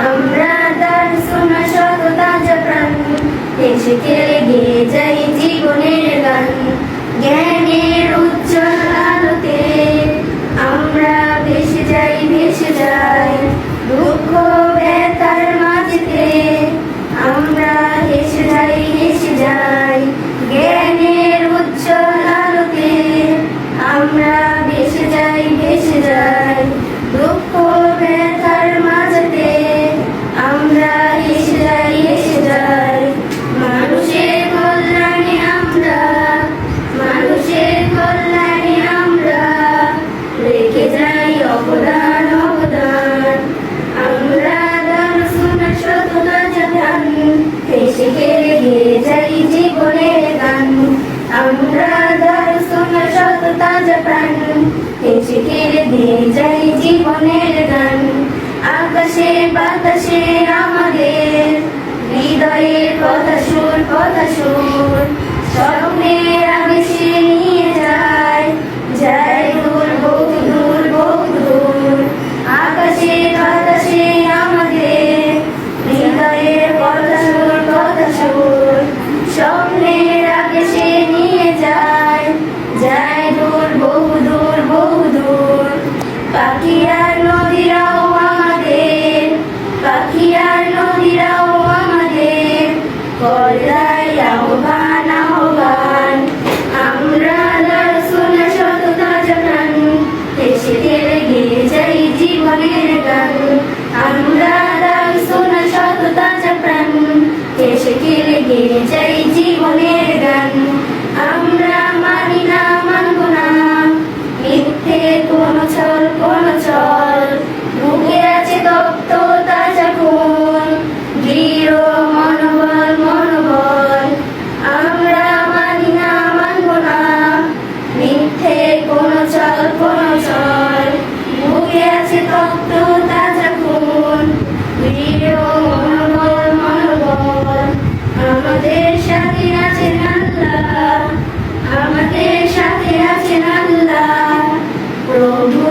আমরা তার শোনা শত তাজা প্রাণ হেসে খেলে গান। জ্ঞানের উজ্জ্বল আলোতে আমরা ভেসে যাই, ভেসে আমরা দর্শন সততা প্রাণ দেশকে দিয়ে যাই জীবনের চল, কোন চল? বুকে আছে তপ্ত তাজা খুন। দৃঢ় মনোবল মনোবল। আমরা মানি না, মানব না। মিথ্যে কোন চল কোন চল। বুকে আছে তপ্ত তাজা খুন। দৃঢ় মনোবল মনোবল। আমাদের সাথে আছেন আল্লাহ। আমাদের সাথে আছেন আল্লাহ। প্রভু